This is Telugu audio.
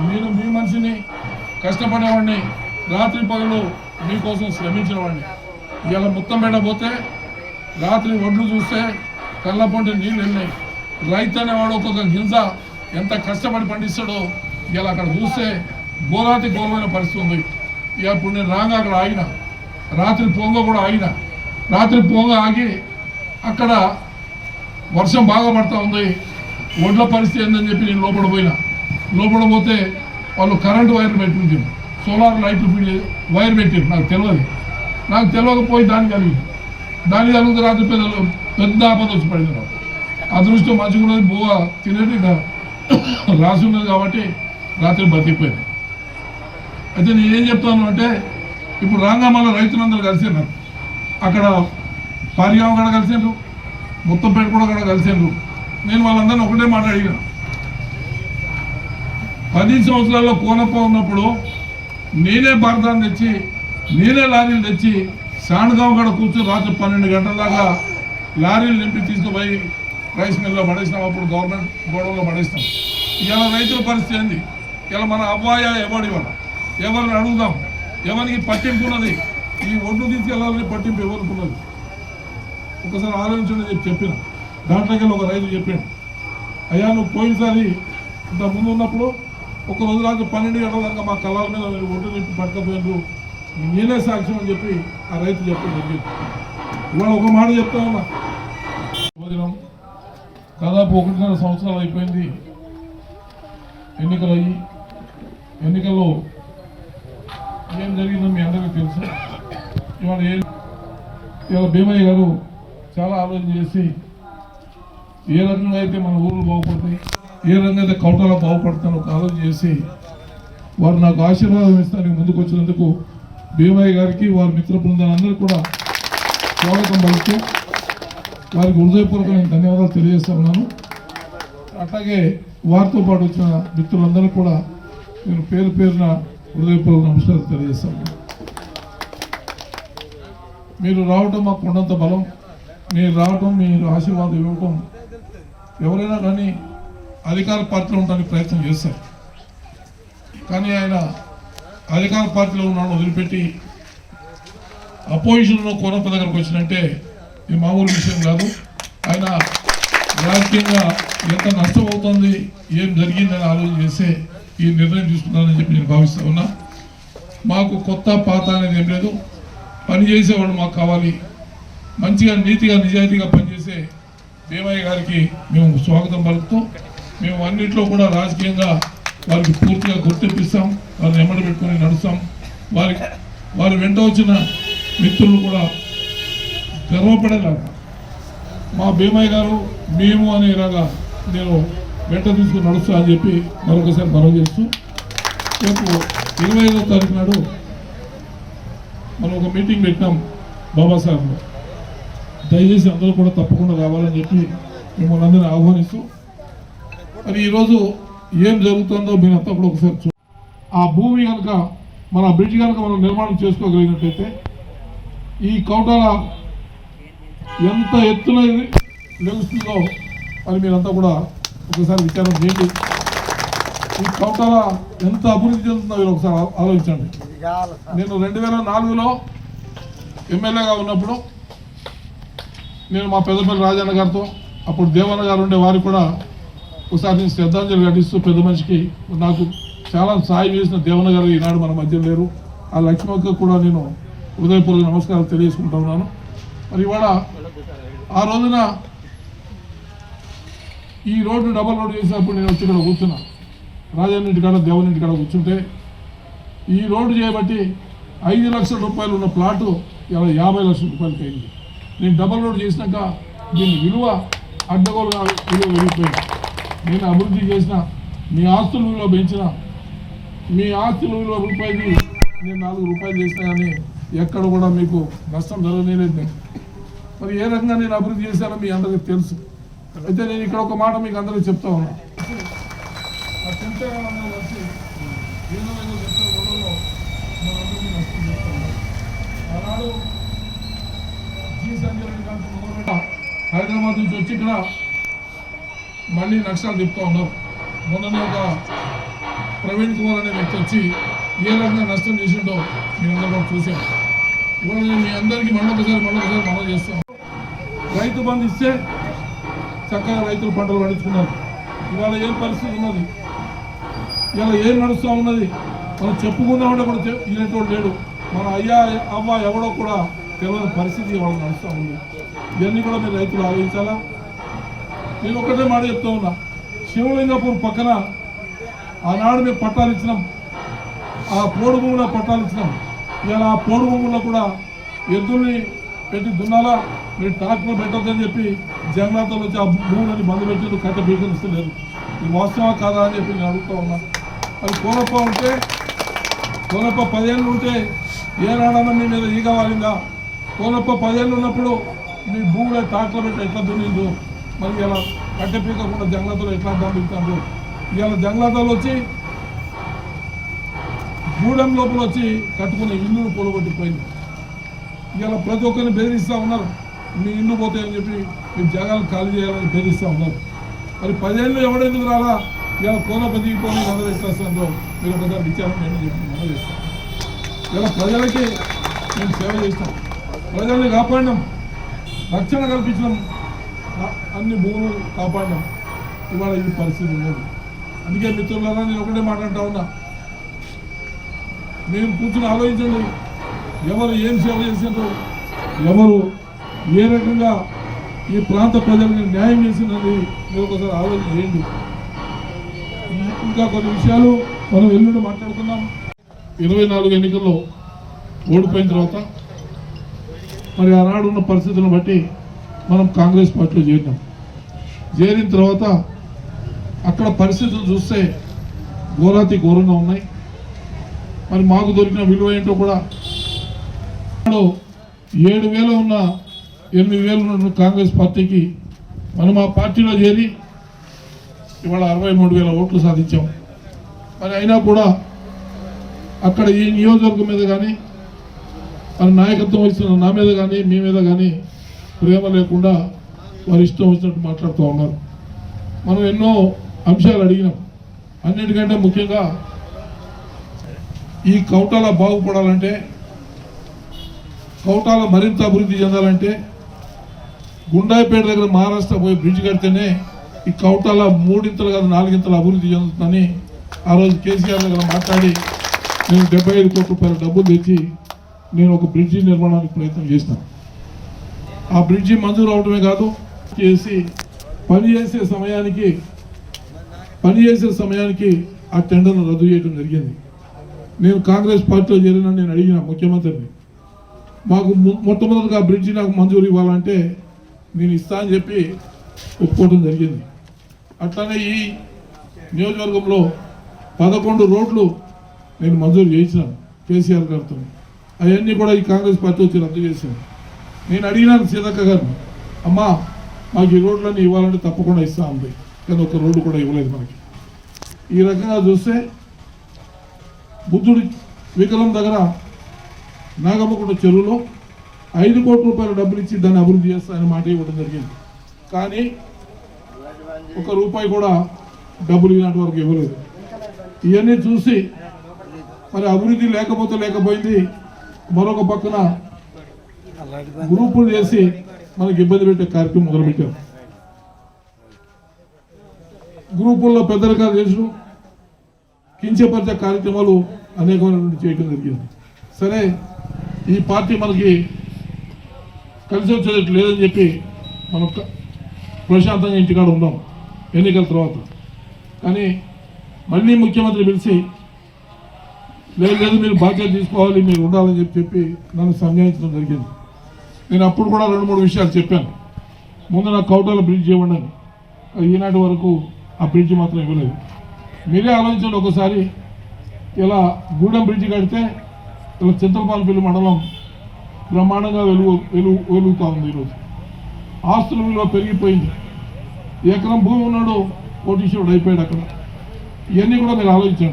నేను మీ మనిషిని కష్టపడేవాడిని రాత్రి పగలు మీకోసం శ్రమించిన వాడిని ఇవాళ మొత్తం మీద పోతే రాత్రి ఒడ్లు చూస్తే కళ్ళ పొంటి నీళ్ళు వెళ్ళినాయి. రైతు అనేవాడు ఒక్కొక్క గింజ ఎంత కష్టపడి పండిస్తాడో ఇలా అక్కడ చూస్తే ఘోరాతి గోలమైన పరిస్థితి ఉంది. ఇక ఇప్పుడు నేను రాగా అక్కడ ఆగిన రాత్రి పొంగ కూడా ఆగిన రాత్రి పొంగ ఆగి అక్కడ వర్షం బాగా పడుతూ ఉంది. ఒడ్ల పరిస్థితి ఏందని చెప్పి నేను లోపల పోయినా. లోపల పోతే వాళ్ళు కరెంటు వైర్లు పెట్టుకుంటారు. సోలార్ లైట్లు ఫీడ్ వైర్ పెట్టారు. నాకు తెలియదు నాకు తెలియకపోయి దాని కలిగింది దాని కలిగితే రాత్రి పెద్ద పెద్ద ఆపద వచ్చి పడింది నాకు. అదృష్టం మంచిగా ఉన్నది బువ్వ తినేది రాసి ఉన్నది కాబట్టి రాత్రి బతికిపోయింది. అయితే నేనేం చెప్తాను అంటే ఇప్పుడు రాగా మళ్ళీ రైతులందరూ కలిసారు అక్కడ పారిగామ కూడా కలిసిండ్రు ముత్తంపేట కూడా కూడా కలిసిండ్రు నేను వాళ్ళందరినీ ఒకటే మాట పది సంవత్సరాల్లో కోనప్ప ఉన్నప్పుడు నేనే భారతాన్ని తెచ్చి నేనే లారీలు తెచ్చి సాణగాం కాడ కూర్చొని రాత్రి పన్నెండు గంటల దాకా లారీలు నింపి తీసుకుపోయి రైస్ మిల్లో పడేసినాం. అప్పుడు గవర్నమెంట్ గోడౌన్లో పడేసినాం. ఇలా రైతుల పరిస్థితి ఏంది? ఇలా మన అబ్బాయా ఎవడి ఎవరిని అడుగుదాం? ఎవరికి పట్టింపు ఉన్నది? ఈ ఒడ్డు తీసుకెళ్ళాలని పట్టింపు ఎవరికి ఒకసారి ఆలోచించండి చెప్పి చెప్పిన. దాంట్లోకి ఒక రైతు చెప్పాడు. అయ్యా నువ్వు పోయినసారి ఇంత ముందు ఉన్నప్పుడు ఒక రోజు రాత్రి పన్నెండు గంటల దాకా మా కళ్ళ మీద మీరు ఒడ్డు నింపి పట్టకపోయినారు నేనే సాక్ష్యం అని చెప్పి ఆ రైతు చెప్పడం జరిగింది. ఇవాళ ఒక మాట చెప్తా ఉన్నా. భోజనం దాదాపు ఒకటిన్నర సంవత్సరాలు అయిపోయింది. ఎన్నికలు అయ్యి ఎన్నికల్లో ఏం జరిగిందో మీ అందరికీ తెలుసు. ఇవాళ ఏ ఇవాళ భీమయ్య గారు చాలా ఆలోచన చేసి ఏ రకంగా అయితే మన ఊళ్ళు బాగుపడతాయి ఏ రంగైతే అయితే బాగుపడతానో ఒక ఆలోచన చేసి వారు నాకు ఆశీర్వాదం ఇస్తానికి ముందుకు వచ్చినందుకు భీమయ్య గారికి వారి మిత్ర బృందాలందరూ కూడా స్వాగతం పలుకుతూ వారికి హృదయపూర్వకమైన ధన్యవాదాలు తెలియజేస్తా ఉన్నాను. అట్లాగే వారితో పాటు వచ్చిన మిత్రులందరూ కూడా నేను పేరు పేరున హృదయపూర్వక నమస్కారం తెలియజేస్తాను మీరు రావటం మాకు కొండంత బలం మీరు రావటం మీరు ఆశీర్వాదం ఇవ్వటం ఎవరైనా కానీ అధికార పార్టీలో ఉండడానికి ప్రయత్నం చేస్తారు కానీ ఆయన అధికార పార్టీలో ఉన్నాడు వదిలిపెట్టి అపోజిషన్లో కోనప్ప దగ్గరకు వచ్చినంటే ఇది మామూలు విషయం కాదు. ఆయన రాజకీయంగా ఎంత నష్టం అవుతుంది ఏం జరిగిందని ఆలోచన చేస్తే ఈ నిర్ణయం తీసుకున్నానని చెప్పి నేను భావిస్తా ఉన్నా. మాకు కొత్త పాత అనేది ఏం లేదు. పనిచేసేవాళ్ళు మాకు కావాలి. మంచిగా నీతిగా నిజాయితీగా పనిచేసే దేవయ్య గారికి మేము స్వాగతం పలుకుతూ మేము అన్నింటిలో కూడా రాజకీయంగా వారికి పూర్తిగా గుర్తింపిస్తాం వారిని ఎమ్మడి పెట్టుకొని నడుస్తాం. వారి వారి వెంట వచ్చిన మిత్రులు కూడా గర్వపడేలాగా మా భీమయ్య గారు మేము అనేలాగా నేను వెంట తీసుకుని నడుస్తా అని చెప్పి మరొకసారి మనవి చేస్తూ రేపు ఇరవై ఐదో తారీఖు నాడు మనం ఒక మీటింగ్ పెట్టినాం బాబాసాహెబ్లో. దయచేసి అందరూ కూడా తప్పకుండా రావాలని చెప్పి మిమ్మల్ని అందరినీ ఆహ్వానిస్తూ మరి ఈరోజు ఏం జరుగుతుందో మీరు అంతా కూడా ఒకసారి చూ ఆ భూమి కనుక మన బ్రిడ్జ్ కనుక మనం నిర్మాణం చేసుకోగలిగినట్టయితే ఈ కౌటాల ఎంత ఎత్తున నిలుస్తుందో మరి మీరంతా కూడా ఒకసారి విచారం చేయండి. ఈ కౌటాల ఎంత అభివృద్ధి చెందుతుందో మీరు ఒకసారి ఆలోచించండి. నేను రెండు వేల నాలుగులో ఎమ్మెల్యేగా ఉన్నప్పుడు నేను మా పెద్దపల్లి రాజన్న గారితో అప్పుడు దేవన్న గారు ఉండే వారికి కూడా ఒకసారి నేను శ్రద్ధాంజలి ఘటిస్తూ పెద్ద మనిషికి నాకు చాలా సాయం చేసిన దేవన గారు ఈనాడు మన మధ్య లేరు. ఆ లక్ష్మక్క కూడా నేను హృదయపూర్వక నమస్కారాలు తెలియజేసుకుంటా ఉన్నాను. మరి ఇవాళ ఆ రోజున ఈ రోడ్డు డబల్ రోడ్డు చేసినప్పుడు నేను వచ్చి ఇక్కడ కూర్చున్నా. రాజన్న కాడ దేవనింటి ఇంటికాడ కూర్చుంటే ఈ రోడ్డు చేయబట్టి ఐదు లక్షల రూపాయలు ఉన్న ప్లాటు ఇలా యాభై లక్షల రూపాయలకి అయింది. నేను డబల్ రోడ్ చేసినాక దీని విలువ అడ్డగోలుగా విలువ వెళ్ళిపోయింది. నేను అభివృద్ధి చేసిన మీ ఆస్తుల విలువ పెంచిన మీ ఆస్తుల విలువ రూపాయలు నేను నాలుగు రూపాయలు చేసినా కానీ ఎక్కడ కూడా మీకు నష్టం జరగలేదు నేను మరి ఏ రకంగా నేను అభివృద్ధి చేశానో మీ అందరికీ తెలుసు. అయితే నేను ఇక్కడ ఒక మాట మీకు అందరికీ చెప్తా ఉన్నా. హైదరాబాద్ నుంచి వచ్చి ఇక్కడ మళ్ళీ నష్టాలు చెప్తా ఉన్నారు మొన్ననే ఒక ప్రవీణ్ కుమార్ అనే వ్యక్తి వచ్చి ఏ రకంగా నష్టం చేసిండో మీరందరూ కూడా చూసాం ఇవాళ నేను మీ అందరికీ మళ్ళొకసారి మళ్ళొకసారి మనం చేస్తాం రైతు బంధు ఇస్తే చక్కగా రైతులు పంటలు పండించుకున్నారు. ఇవాళ ఏం పరిస్థితి ఉన్నది? ఇవాళ ఏం నడుస్తూ ఉన్నది? మనం చెప్పుకుందామంటే కూడా చె- వినేటోడు లేడు. మన అయ్యా అవ్వ ఎవడో కూడా తెలియని పరిస్థితి ఇవాళ నడుస్తూ ఉంది. ఇవన్నీ కూడా మీరు రైతులు ఆలోచించాలా? నేను ఒకటే మాట చెప్తా ఉన్నా. శివలింగపూర్ పక్కన ఆనాడు మేము పట్టాలు ఇచ్చినాం. ఆ పోడు భూముల పట్టాలు ఇచ్చినాం. ఇవాళ ఆ పోడు భూముల్లో కూడా ఎద్దుల్ని పెట్టి దున్నాలా మీరు ట్రాక్టర్ పెట్టొద్దని చెప్పి జంగళాతో వచ్చి ఆ భూములని బంద్ పెట్టి కట్ట బీకరిస్తలేరు ఈ వాస్తవా కాదా అని చెప్పి నేను అడుగుతా ఉన్నా. అది కోనప్ప ఉంటే కోనప్ప పదేళ్ళు ఉంటే ఏ నాడన్నా మీ మీద ఈగవాలిందా కోనప్ప పదేళ్ళు ఉన్నప్పుడు మీ భూమిలో ట్రాక్టర్ పెట్టి ఎట్లా దున్నిందో మరి ఇలా కట్టెపీకకుండా పీకకుండా ఎట్లా పంపిస్తారు ఇవాళ జంగలతలు వచ్చి గూడెం లోపల వచ్చి కట్టుకున్న ఇల్లును పొలగొట్టిపోయింది. ఇవాళ ప్రతి ఒక్కరిని బెదిరిస్తూ ఉన్నారు. మీ ఇల్లు పోతాయని చెప్పి మీ జాగాలు ఖాళీ చేయాలని బెదిరిస్తూ ఉన్నారు. మరి పదేళ్ళు ఎవడెందుకు రాలా? ఇలా కోన బతికిపోయి అందరూ ఎట్లా మీరు ఒకసారి విచారణ నేను చెప్పి మనం చేస్తాం. ఇలా ప్రజలకి మేము సేవ చేస్తాం. ప్రజల్ని కాపాడినాం. రక్షణ కల్పించినాం. అన్ని భూములు కాపాడినాం. ఇవాళ ఈ పరిస్థితి ఉన్నది. అందుకే మిత్రులారా నేను ఒకటే మాట్లాడుతూ ఉన్నా. మేము కూర్చుని ఆలోచించండి. ఎవరు ఏం సేవ చేసినారు ఎవరు ఏ రకంగా ఈ ప్రాంత ప్రజలకు న్యాయం చేసినది మీరు ఒకసారి ఆలోచన చేయండి. ఇంకా కొన్ని విషయాలు మనం ఎల్లుండి మాట్లాడుకుందాం. ఇరవై నాలుగు ఎన్నికల్లో ఓడిపోయిన తర్వాత మరి ఆనాడున్న పరిస్థితులను బట్టి మనం కాంగ్రెస్ పార్టీలో చేరినాం. చేరిన తర్వాత అక్కడ పరిస్థితులు చూస్తే ఘోరాతి ఘోరంగా ఉన్నాయి. మరి మాకు దొరికిన విలువ ఏంటో కూడా ఏడు వేలు ఉన్న ఎనిమిది వేలు ఉన్న కాంగ్రెస్ పార్టీకి మనం ఆ పార్టీలో చేరి ఇవాళ అరవై మూడు వేల ఓట్లు సాధించాం. మరి అయినా కూడా అక్కడ ఈ నియోజకవర్గం మీద కానీ మన నాయకత్వం వహిస్తున్న నా మీద కానీ మీ మీద కానీ ప్రేమ లేకుండా వారి ఇష్టం వచ్చినట్టు మాట్లాడుతూ ఉన్నారు. మనం ఎన్నో అంశాలు అడిగినాం. అన్నిటికంటే ముఖ్యంగా ఈ కౌటాల బాగుపడాలంటే కౌటాల మరింత అభివృద్ధి చెందాలంటే గుండాయిపేట దగ్గర మహారాష్ట్ర పోయి బ్రిడ్జ్ కడితేనే ఈ కౌటాల మూడింతలు కాదు నాలుగింతలు అభివృద్ధి చెందుతుందని ఆ రోజు కేసీఆర్ దగ్గర మాట్లాడి నేను డెబ్బై ఐదు కోట్ల రూపాయల డబ్బులు తెచ్చి నేను ఒక బ్రిడ్జి నిర్మాణానికి ప్రయత్నం చేస్తాను ఆ బ్రిడ్జి మంజూరు అవడమే కాదు చేసి పని చేసే సమయానికి పని చేసే సమయానికి ఆ టెండర్ను రద్దు చేయడం జరిగింది. నేను కాంగ్రెస్ పార్టీలో చేరిన నేను అడిగిన ముఖ్యమంత్రిని మాకు మొట్టమొదటిగా ఆ బ్రిడ్జి నాకు మంజూరు ఇవ్వాలంటే నేను ఇస్తా అని చెప్పి ఒప్పుకోవడం జరిగింది. అట్లానే ఈ నియోజకవర్గంలో పదకొండు రోడ్లు నేను మంజూరు చేయించినాను కేసీఆర్ గారితో అవన్నీ కూడా ఈ కాంగ్రెస్ పార్టీ వచ్చి రద్దు చేశాను నేను అడిగినాను సీతక్క గారు అమ్మా మాకు ఈ రోడ్లన్నీ ఇవ్వాలంటే తప్పకుండా ఇస్తా ఉంది కానీ ఒక రోడ్డు కూడా ఇవ్వలేదు మనకి. ఈ రకంగా చూస్తే బుద్ధుడి వికలం దగ్గర నాగమ్మకుంట చెరువులో ఐదు కోట్ల రూపాయల డబ్బులు ఇచ్చి దాన్ని అభివృద్ధి చేస్తానని మాట ఇవ్వడం జరిగింది. కానీ ఒక రూపాయి కూడా డబ్బులు ఇలాంటి వరకు ఇవ్వలేదు. ఇవన్నీ చూసి మరి అభివృద్ధి లేకపోతే లేకపోయింది మరొక పక్కన గ్రూపులు చేసి మనకి ఇబ్బంది పెట్టే కార్యక్రమం మొదలుపెట్టారు గ్రూపుల్లో పెద్దరికాలు చేసుడు కించపరిచే కార్యక్రమాలు అనేకమైనటువంటి చేయడం జరిగింది. సరే ఈ పార్టీ మనకి కలిసి వచ్చేటట్టు లేదని చెప్పి మనం ప్రశాంతంగా ఇంటికాడ ఉన్నాం ఎన్నికల తర్వాత. కానీ మళ్ళీ ముఖ్యమంత్రి పిలిచి లేదు లేదు మీరు బాధ్యత తీసుకోవాలి మీరు ఉండాలని చెప్పి చెప్పి నన్ను సంజాయించడం జరిగింది. నేను అప్పుడు కూడా రెండు మూడు విషయాలు చెప్పాను. ముందు నాకు కౌటాల బ్రిడ్జ్ ఇవ్వండి ఈనాటి వరకు ఆ బ్రిడ్జ్ మాత్రం ఇవ్వలేదు. మీరే ఆలోచించండి ఒకసారి ఇలా గూడెం బ్రిడ్జ్ కడితే ఇలా చింతలపాలపల్లి మండలం బ్రహ్మాండంగా వెలుగు వెలుగు వెలుగుతూ ఉంది ఈరోజు. ఆస్తుల విలువ పెరిగిపోయింది. ఎకరం భూమి ఉన్నాడు కోటీశ్వరుడు అయిపోయాడు అక్కడ. ఇవన్నీ కూడా మీరు ఆలోచించండి.